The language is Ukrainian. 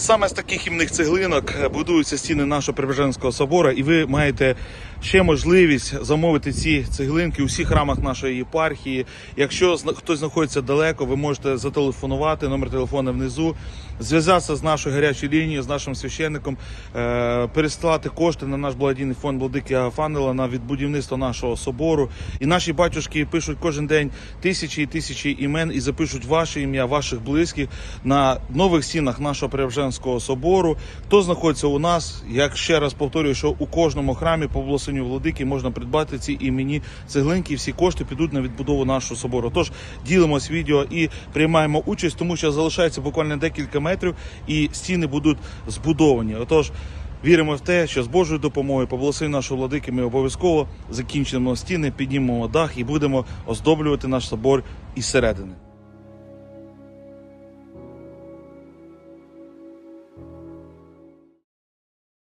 Саме з таких імних цеглинок е, будуються стіни нашого Преображенського собору, і ви маєте ще можливість замовити ці цеглинки у всіх храмах нашої єпархії. Якщо хтось знаходиться далеко, ви можете зателефонувати, номер телефону внизу, зв'язатися з нашою гарячою лінією, з нашим священником, е, пересилати кошти на наш благодійний фонд Владики Агафанила на відбудівництво нашого собору. І наші батюшки пишуть кожен день тисячі і тисячі імен і запишуть ваше ім'я, ваших близьких на нових стінах нашого Преображенського собору. Хто знаходиться у нас? Як ще раз повторюю, що у кожному храмі по благословенню владики можна придбати ці імені цеглинки. Всі кошти підуть на відбудову нашого собору. Тож ділимось відео і приймаємо участь, тому що залишається буквально декілька метрів, і стіни будуть збудовані. Отож. Віримо в те, що з Божою допомогою, по благословенню нашого владики, ми обов'язково закінчимо стіни, піднімемо дах і будемо оздоблювати наш собор із середини.